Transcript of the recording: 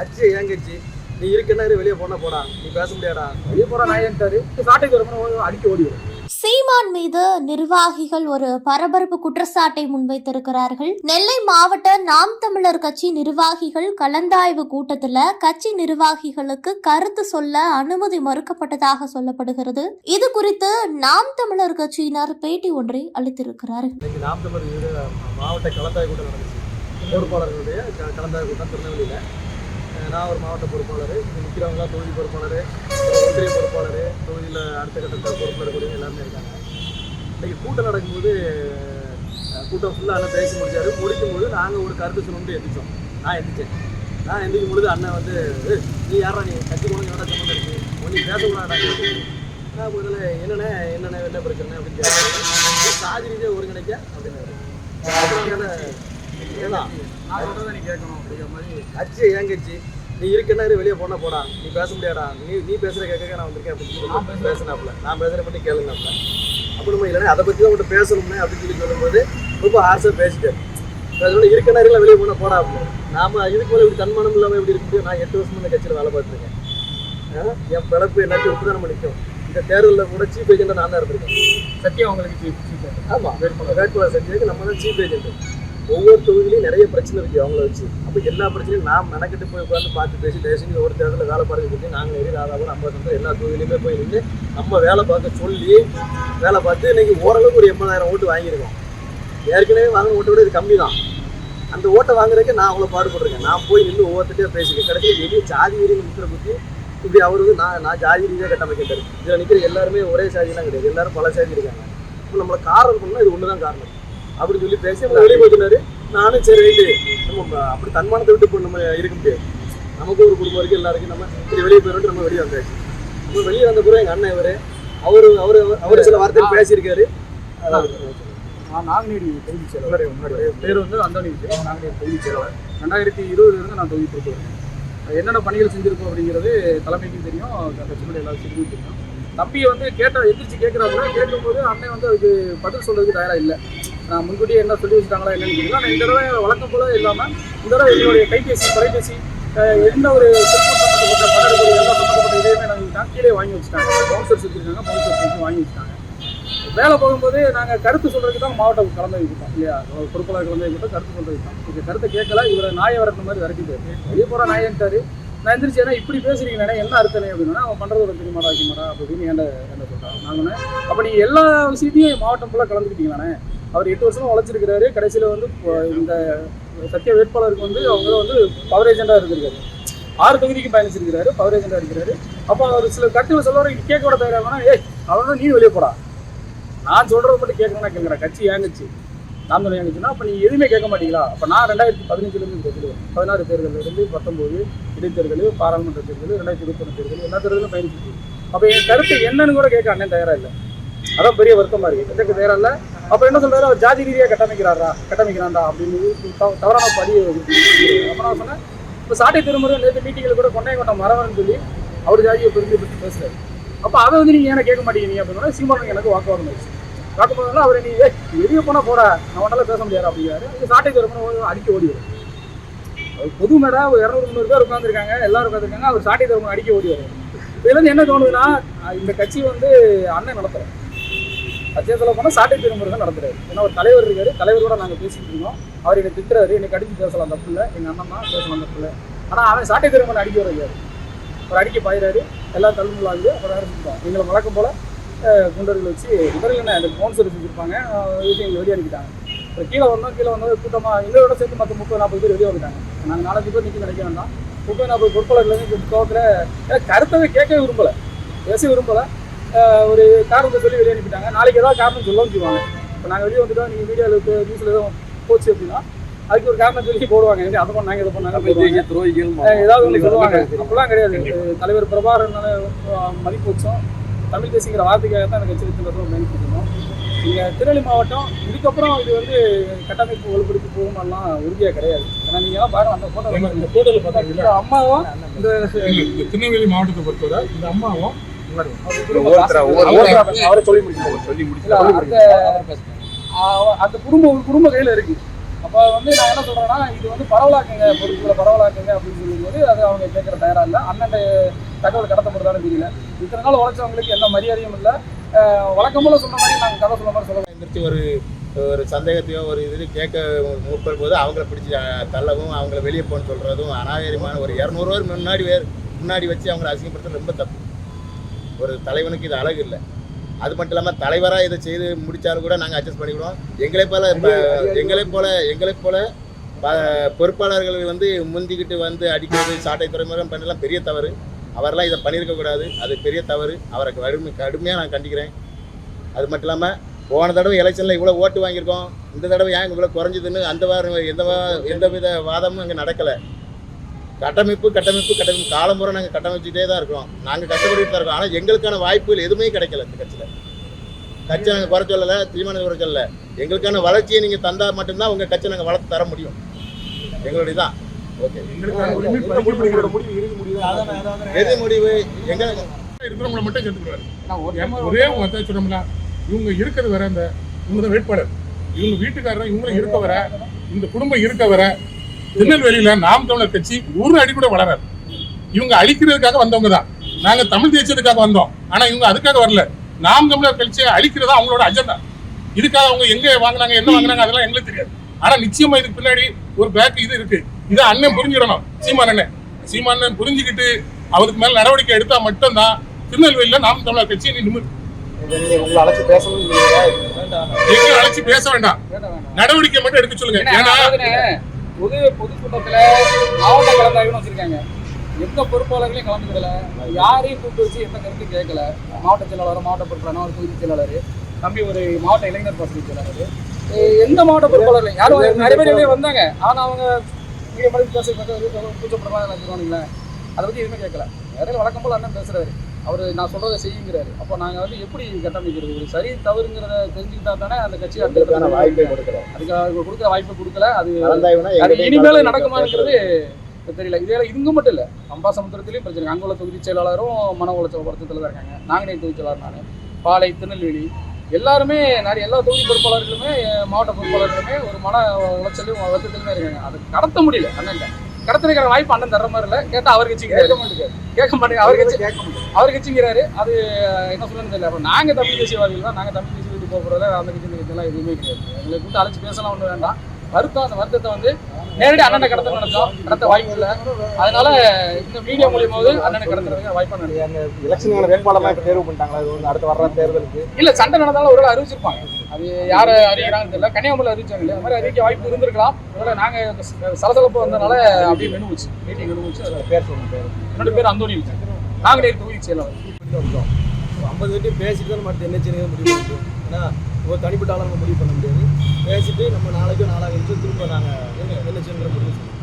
கட்சி ஏன் கட்சி நீ இருக்கன்னா வெளியே போனா போடா. நீ பேச முடியாடா வெளியே போற நாயன்ட்டாரு வரணும் அடிக்க ஓடி வரும். சீமான் மீது நிர்வாகிகள் ஒரு பரபரப்பு குற்றச்சாட்டை முன்வைத்திருக்கிறார்கள். நெல்லை மாவட்ட நாம் தமிழர் கட்சி நிர்வாகிகள் கலந்தாய்வு கூட்டத்துல கட்சி நிர்வாகிகளுக்கு கருத்து சொல்ல அனுமதி மறுக்கப்பட்டதாக சொல்லப்படுகிறது. இது குறித்து நாம் தமிழர் கட்சியினர் பேட்டி ஒன்றை அளித்திருக்கிறார்கள். நாம் மாவட்ட கலந்தாய் கூட்டம் நடந்துச்சு. பொறுப்பாளர்களுடைய க- கலந்தாய் கூட்டம் திருநெல்வேலியில். நான் ஒரு மாவட்ட பொறுப்பாளர் இங்கே நிற்கிறவங்களாம் தொகுதி பொறுப்பாளர் ஒன்றிய பொறுப்பாளர் தொகுதியில் அடுத்த கட்டத்தில் பொறுப்பில் இருக்கக்கூடிய எல்லாருமே இருக்காங்க. இன்றைக்கி கூட்டம் நடக்கும்போது கூட்டம் ஃபுல்லாக அண்ணன் பேசி முடிச்சார். முடிக்கும்போது நாங்கள் ஒரு கருத்து சொல்லணும்னு எந்திரிச்சோம். நான் எந்திரிச்சேன். நான் எந்திரிக்கும் பொழுது அண்ணன் வந்து நீ யாரா நீ? கட்சி கொண்டு என்னடா சம்மந்தம் இருக்கு? ஒன்றும் பேசக்கூடாடா நான் முதல்ல என்னண்ணே என்னென்ன என்ன பிரச்சனை? அப்படின்னு கேட்டேன் சாதி ரீதியாக ஒருங்கிணைக்க? அப்படின்னு நான் சொல்றதை நீ கேட்கணும் அப்படிங்கிற மாதிரி கட்சி ஏன் கட்சி நீ இருக்கன்னா வெளியே போனா போடா. நீ பேச முடியாடா நீ நீ பேசுற கேட்க நான் வந்திருக்கேன் அப்படின்னு சொல்லி பேசினாப்ல நான் பேசுற பற்றி கேளுங்கப்பல அப்போ நம்ம இல்லைன்னா அதை பற்றி தான் உங்கள்கிட்ட பேசணும்னே அப்படின்னு சொல்லி சொல்லும்போது ரொம்ப ஆசை பேசிட்டேன். அதனால இருக்கனா இருக்கலாம் வெளியே போனா போடா அப்படின்னு. நாம இதுக்கு மேலே இப்படி தன்மானம் இல்லாமல் எப்படி இருக்க முடியும் நான் எட்டு வருஷம் இந்த கட்சியில் வேலை பார்த்துருக்கேன்? என் பிழப்பு எல்லாத்தையும் விட்டு நம்ம நிற்கும் இந்த தேர்தலில் கூட சீஃப் ஏஜெண்டாக நான் தான் இருந்திருக்கேன். சத்தியம் அவங்களுக்கு சீ- சீட்டு. ஆமா. வேட்பாளர். செஞ்சதுக்கு நம்ம தான் சீஃப் ஏஜென்ட் ஒவ்வொரு தொகுதியிலையும் நிறைய பிரச்சனை இருக்குது அவங்கள வச்சு. அப்போ எல்லா பிரச்சனையும் நாம் மெனக்கிட்டு போய் உட்காந்து பார்த்து பேசி பேசி ஒரு தேர்தலில் வேலை பார்க்க சொல்லி நாங்கள் நெறி ராதாபுரம் ஐம்பது சந்தம் எல்லா தொகுதியிலுமே போய் நின்று நம்ம வேலை பார்க்க சொல்லி வேலை பார்த்து இன்றைக்கி ஓரளவுக்கு ஒரு எண்பதாயிரம் ஓட்டு வாங்கியிருக்கோம். ஏற்கனவே வாங்கின ஓட்டை விட இது கம்மி தான். அந்த ஓட்டை வாங்குறதுக்கு நான் அவ்வளோ பாடுபட்டிருக்கேன். நான் போய் நின்று ஒவ்வொருத்தையும் பேசிக்கிறேன். கடைசியில் வெளியே ஜாதி வீரியம் முக்கிற பற்றி இப்படி அவர் வந்து நான் நான் ஜாதி ரீதியாக கட்டமைக்கிட்டாரு இதில் நிற்கிற எல்லாருமே ஒரே சாதிலாம் கிடையாது. எல்லாரும் பல சாதி இருக்காங்க. இப்போ நம்மளை காரணம் பண்ணால் இது ஒன்று தான் காரணம். அப்படின்னு சொல்லி பேசி அவங்க வெளியே போயிட்டுனாரு நானும் சரி ரைட்டு நம்ம அப்படி தன்மானத்தை விட்டு இப்போ நம்ம இருக்க முடியாது. நமக்கு ஒரு குடும்பம் இருக்குது எல்லாருக்கும் நம்ம சரி வெளியே போயிட்டு நம்ம வெளியே வந்தாச்சு. நம்ம வெளியே வந்த பிறகு எங்கள் அண்ணன் இவர் அவர் அவர் அவர் சில வார்த்தைகள் பேசியிருக்காரு. நாங்குநேரி தொகுதி செயலாளர். என்னுடைய பேர் வந்து அந்தோனி விஜய் நாங்குநேரி தொகுதி செயலாளர். ரெண்டாயிரத்தி இருபதுல இருந்து நான் தொகுதி வரேன். என்னென்ன பணிகள் செஞ்சிருக்கோம் அப்படிங்கிறது தலைமைக்கும் தெரியும். கட்சியுடைய எல்லா தெரியும் தம்பியை வந்து கேட்ட எந்திரிச்சு கேட்குறாங்க கேட்கும்போது அண்ணன் வந்து அதுக்கு பதில் சொல்கிறதுக்கு தயாராக இல்லை. நான் முன்கூட்டியே என்ன சொல்லி வச்சுட்டாங்களா என்னன்னு தெரியல. ஆனால் இந்த தடவை வழக்கம் போல இல்லாமல் இந்த தடவை என்னுடைய கைபேசி தொலைபேசி எந்த என்ன ஒரு செல்போன் சம்மந்தப்பட்ட எல்லாம் சம்மந்தப்பட்ட இதையுமே நாங்கள் கீழே வாங்கி வச்சுட்டாங்க. பவுன்சர்ஸ் வச்சுருக்காங்க பவுன்சர்ஸ் வச்சு வாங்கி வச்சுட்டாங்க. வேலை போகும்போது நாங்கள் கருத்து சொல்கிறதுக்கு தான் மாவட்டம் கலந்து வைக்கிட்டோம் இல்லையா? பொறுப்பாளர் கலந்து வைக்கிட்டோம் கருத்து சொல்கிறதுக்கு தான். இந்த கருத்தை கேட்கல இவரை நாயை வரட்டு மாதிரி விரட்டிட்டு வெளியே போகிற நாயன்ட்டார் நான் எந்திரிச்சு ஏன்னா இப்படி பேசுறீங்கன்னா என்ன அர்த்தம் அப்படின்னா அவன் பண்றது ஒரு தெரியுமாடா வைக்கமாடா அப்படின்னு என்ன என்ன சொல்றான் நாங்கண்ணே அப்போ நீங்கள் எல்லா விஷயத்தையும் மாவட்டம் ஃபுல்லாக கலந்துக்கிட்டீங்களாண்ணே? அவர் எட்டு வருஷமா உழைச்சிருக்கிறாரு கடைசியில் வந்து இப்போ இந்த சத்திய வேட்பாளருக்கு வந்து அவங்க வந்து பவர் ஏஜெண்டாக இருந்திருக்காரு. ஆறு தொகுதிக்கு பயணிச்சிருக்கிறாரு பவர் ஏஜெண்டாக இருக்கிறாரு. அப்போ அவர் சில கருத்துக்களை சொல்லுவார் கேட்க விட தயாராகனா ஏய் அவன் நீ வெளியே போடா. நான் சொல்றது மட்டும் கேட்கணும்னா கேட்குறேன். கட்சி ஏங்குச்சு. நான் சொல்லி அப்போ நீங்கள் எதுவுமே கேட்க மாட்டீங்களா? அப்போ நான் ரெண்டாயிரத்தி பதினஞ்சுலேருந்து தேர்தல் பதினாறு தேர்தலில் இருந்து பத்தொம்போது இடைத்தேர்தல் பாராளுமன்ற தேர்தல் ரெண்டாயிரத்தி இருபத்தொன்று தேர்தல் எல்லா தேர்தலும் பயணிச்சிருக்கு அப்போ என் கருத்து என்னன்னு கூட கேட்க அண்ணன் தயாராக இல்லை. அதான் பெரிய வருத்தமாக இருக்குது எனக்கு தயாராக இல்லை. அப்போ என்ன சொல்கிறாரு அவர் ஜாதி ரீதியாக கட்டமைக்கிறாரா? கட்டமைக்கிறாண்டா அப்படின்னு தவறான பதிவு அப்போ நான் சொன்னேன் இப்போ சாட்டை திருமுறை நேற்று மீட்டிங்கில் கூட கொண்டையங்கோட்டம் மரவன் சொல்லி அவர் ஜாதியை பிரிஞ்சு பற்றி பேசுகிறார் அப்போ அதை வந்து நீங்கள் ஏன்னா கேட்க மாட்டேங்கிறீங்க அப்படின்னா சீமானுக்கு எனக்கு வாக்குவாதம் ஆயிடுச்சு. வாக்குவாதம்னா அவரை நீ எரிய வெளியே போனால் போட நான் உன்னால பேச முடியாது அப்படிங்கிறாரு. அது சாட்டை திருமணம் அடிக்க ஓடிவார் அவர் பொது மேடா ஒரு இரநூறு முந்நூறு பேர் உட்காந்துருக்காங்க எல்லாரும் உட்காந்துருக்காங்க அவர் சாட்டை திருமணம் அடிக்க ஓடிவார் இதுலேருந்து என்ன தோணுதுன்னா இந்த கட்சி வந்து அண்ணன் நடத்துகிறோம் கட்சியை சொல்ல போனால் சாட்டை திருமுறை தான் நடத்துறாரு. ஏன்னா ஒரு தலைவர் இருக்காரு. தலைவரோட நாங்கள் பேசிட்டு இருந்தோம் அவர் என்னை திட்டுறாரு. என்னை கடிச்சு பேசலாம் தப்பு இல்லை எங்கள் அண்ணன் தான் பேசலாம் தப்பு இல்லை ஆனால் அவன் சாட்டை திருமணம் அடிக்க வர்றாரு அவர் அடிக்க பாயிறாரு. எல்லாம் தள்ளுமுள்ளாகுது அப்புறம் எங்களை வழக்கம் போல் குண்டர்கள் வச்சு இவர்கள் என்ன அந்த கவுன்சிலர் வச்சுருப்பாங்க. விஷயங்கள் வெளியே அனுப்பிட்டாங்க. அப்புறம் கீழே வந்தோம் கீழே வந்தோம் கூட்டமாக எங்களோட சேர்த்து மற்ற முப்பது நாற்பது பேர் வெளியே வந்துட்டாங்க. நாங்கள் நாலஞ்சு பேர் நிற்க நினைக்க வேண்டாம். முப்பது நாற்பது பொறுப்பாளர்கள் கோவத்தில் கருத்தவே கேட்கவே விரும்பலை. பேச விரும்பலை. ஒரு காரணத்தை சொல்லி வெளியே அனுப்பிட்டாங்க. நாளைக்கு ஏதாவது காரணம் சொல்லவும் செய்வாங்க இப்போ நாங்கள் வெளியே வந்துட்டோம் நீங்கள் மீடியாவில் நியூஸில் எதுவும் போச்சு அப்படின்னா அதுக்கு ஒரு காரணம் சொல்லி போடுவாங்க. "ஏங்க, அதை பண்ணாங்க இதை பண்ணாங்க ஏதாவது ஒன்று சொல்லுவாங்க. அப்படிலாம் கிடையாது. தலைவர் பிரபாகரன் மதிப்பு வச்சோம். தமிழ் தேசிங்கிற வார்த்தைக்காக தான் எனக்கு இத்தனை வருஷம் பயணிச்சிருக்கோம் இங்கே திருநெல்வேலி மாவட்டம் இதுக்கப்புறம் இது வந்து கட்டமைப்பு வலுப்படுத்தி போகுமெல்லாம் உறுதியாக கிடையாது. ஏன்னா நீங்கள் பாருங்க அந்த ஃபோட்டோ இந்த போட்டோல பாத்தீங்கன்னா இந்த அம்மாவும் இந்த இந்த திருநெல்வேலி மாவட்டத்தை பொறுத்தவரை இந்த அம்மாவும் அவரை சொல்லி சொல்லி இல்ல, அந்த ஒரு குடும்ப கையில இருக்கு. அப்போ வந்து நான் என்ன சொல்கிறேன்னா இது வந்து பரவலாக்குங்க பொறுப்புகளை பரவலாக்குங்க அப்படின்னு சொல்லும்போது அது அவங்க கேட்குற தயாராக இல்லை. அண்ணன் தகவல் கடத்தப்படுதான்னு தெரியல. இத்தனை நாள் உழைச்சவங்களுக்கு எந்த மரியாதையும் இல்லை. வழக்கம் சொன்ன மாதிரி நாங்கள் கதை சொன்ன மாதிரி சொல்ல எந்திரிச்சு ஒரு ஒரு சந்தேகத்தையோ ஒரு இது கேட்க முற்படும் போது அவங்கள பிடிச்சி தள்ளவும் அவங்கள வெளியே போகணும்னு சொல்கிறதும் அநாகரிகமான ஒரு இரநூறு முன்னாடி வேறு முன்னாடி வச்சு அவங்கள அசிங்கப்படுத்துறது ரொம்ப தப்பு. ஒரு தலைவனுக்கு இது அழகு இல்லை. அது மட்டும் இல்லாமல் தலைவராக இதை செய்து முடித்தாலும் கூட நாங்கள் அட்ஜஸ்ட் பண்ணிவிடுவோம் எங்களை போல இப்ப எங்களை போல எங்களை போல ப- பொறுப்பாளர்கள் வந்து முந்திக்கிட்டு வந்து அடிக்கிறது சாட்டை துறைமுகம் பண்ணலாம் பெரிய தவறு. அவரெல்லாம் இதை பண்ணியிருக்க கூடாது. அது பெரிய தவறு. அவரை கடுமை கடுமையாக நான் கண்டிக்கிறேன். அது மட்டும் இல்லாமல் போன தடவை எலெக்ஷனில் இவ்வளோ ஓட்டு வாங்கியிருக்கோம். இந்த தடவை ஏன் இவ்வளோ குறைஞ்சதுன்னு அந்த வாரம் எந்த எந்த வித வாதமும் அங்கே நடக்கலை. கட்டமைப்பு கட்டமைப்பு கட்டமைப்பு. காலமுறை நாங்கள் கட்டமைச்சுட்டே தான் இருக்கோம் நாங்கள் கஷ்டப்பட்டுட்டு தான் இருக்கோம். ஆனால் எங்களுக்கான வாய்ப்புகள் எதுவுமே கிடைக்கல இந்த கட்சியில். கட்சி நாங்கள் குறை சொல்லலை தீர்மானம் குறை சொல்லலை. எங்களுக்கான வளர்ச்சியை நீங்கள் தந்தால் மட்டும்தான் உங்கள் கட்சி நாங்கள் வளர்த்து தர முடியும். எங்களுடைய தான் ஓகே. எது முடிவு. எங்கள் இருக்கிறவங்களை மட்டும் சேர்த்துக்கிறாரு. ஒரே ஒருத்தர் சொன்னோம்ல இவங்க இருக்கிறது வர இந்த இவங்க வேட்பாளர். இவங்க வீட்டுக்காரர் இவங்களும் இருக்க வர இந்த குடும்பம் இருக்க வர திருநெல்வேலியில நாம் தமிழர் கட்சி ஒரு அடி கூட வளராது. இவங்க அழிக்கிறதுக்காக வந்தவங்க தான் நாங்க தமிழ் தேசியத்துக்காக வந்தோம். ஆனா இவங்க அதுக்காக வரல. நாம் தமிழர் கட்சியை அழிக்கிறதா அவங்களோட அஜெண்டா. இதுக்காக அவங்க எங்க வாங்குனாங்க என்ன வாங்குனாங்க அதெல்லாம் எங்களுக்கு தெரியாது. ஆனா நிச்சயமா இதுக்கு பின்னாடி ஒரு பேக் இது இருக்கு. இதை அண்ணன் புரிஞ்சிடணும் சீமான் அண்ணன். சீமான் அண்ணன் புரிஞ்சுக்கிட்டு அவருக்கு மேல நடவடிக்கை எடுத்தா மட்டும்தான் திருநெல்வேலியில நாம் தமிழர் கட்சி உங்களை அழைச்சி பேச வேண்டாம். நடவடிக்கை மட்டும் எடுக்க சொல்லுங்க. ஏன்னா, பொது பொதுக்கூட்டத்துல மாவட்ட கலந்தாய்வுன்னு வச்சிருக்காங்க. எந்த பொறுப்பாளர்களையும் கலந்துக்கல யாரையும் கூப்பிட்டு வச்சு எந்த கருத்தும் கேட்கல. மாவட்ட செயலாளர் மாவட்ட பொறுப்பாளர் ஒரு தொகுதி செயலாளர் தம்பி ஒரு மாவட்ட இளைஞர் பாசன செயலாளர். எந்த மாவட்ட பொறுப்பாளர் யாரும் நிறைய பேர் வந்தாங்க. ஆனா அவங்க மீடியா மாதிரி பேச கூச்சப்படுறாங்க அதை பத்தி எதுவுமே கேட்கல. இடையில வழக்கம் போல அண்ணன் பேசுறாரு. அவர் நான் சொல்றதை செய்யுங்கிறாரு. அப்போ நாங்க வந்து எப்படி கட்டமைக்கிறது? ஒரு சரி தவறுங்கிறத தெரிஞ்சுக்கிட்டா தானே அந்த கட்சி அடுத்த எங்களுக்கான கட்டத்துக்கு வாய்ப்பை கொடுக்குறோம். அதுக்கு கொடுக்குற வாய்ப்பு கொடுக்கல. அது இனிமேல கலந்தாய்வு நடக்குமாங்கிறது தெரியல. இதே இங்க மட்டும் இல்ல அம்பாசமுத்திரத்திலயும் பிரச்சனை இருக்கு. அங்க உள்ள தொகுதி செயலாளரும் மன உளைச்சல் வருத்தத்தில் தான் இருக்காங்க. நாங்கநேரி தொகுதி செயலாளர் நான். பாலை திருநெல்வேலி. எல்லாருமே நிறைய எல்லா தொகுதி பொறுப்பாளர்களுமே மாவட்ட பொறுப்பாளர்களுமே ஒரு மன உளைச்சலையும் வருத்தத்திலுமே இருக்காங்க. அது கடத்த முடியல. அண்ணன் கடத்துறதுக்கான வாய்ப்பு அண்ணன் தர்ற மாதிரி இல்ல. கேட்டா அவர் கட்சிங்கிறாரு. கேட்க மாட்டேங்க. அவர் கட்சி அவர் கட்சிங்கிறாரு. அது என்ன சொல்லுன்னு தெரியல. அப்ப நாங்க தமிழ் தேசியவாதிகள் தான். நாங்க தமிழ் தேசிய விட்டு போகிறதுல அந்த கட்சி கட்சியெல்லாம் எதுவுமே கிடையாது. எங்களை கூட்டு அழைச்சு பேசலாம் ஒன்றும் வேண்டாம். வருத்தம் அந்த வருத்தத்தை வந்து நேரடி அண்ணனை கடத்த நினைச்சோம். கடத்த வாய்ப்பு இல்லை. அதனால இந்த மீடியா மூலியமாவது அண்ணனை கடத்துறதுக்கு வாய்ப்பு நினைக்கிறேன் எலெக்ஷனுக்கான வேட்பாளர்லாம் இப்போ தேர்வு பண்ணிட்டாங்களா? இது வந்து அடுத்து வர்ற தேர்தலுக்கு. இல்ல சண்டை நடந்தாலும் ஒரு அறிவிச்சிருப்பாங்க. அது யாரை அறிவிக்கிறாங்கன்னு தெரியல. கன்னியாகுமரியில் அறிவிச்சாங்க இல்லையா? அது மாதிரி அறிவிக்க வாய்ப்பு இருந்திருக்கலாம். அதனால நாங்க சலசலப்பு வந்தனால அப்படியே மெனுவுச்சு மீட்டிங் மெனுவுச்சு அதுல பேர் சொல்லுங்க பேர். என்னோட பேர் அந்தோனி நாங்களே தொகுதி செயலாளர். ஐம்பது பேர்ட்டு பேசிட்டு தான் நம்ம என்ன செய்யணும் முடிவு ஏன்னா ஒரு தனிப்பட்ட ஆளாக நம்ம முடிவு பண்ண முடியாது. பேசிட்டு நம்ம நாளைக்கும் நாளாக கழிச்சு திரும்ப நாங்கள் என்ன செய்யணுங்கிற முடிவு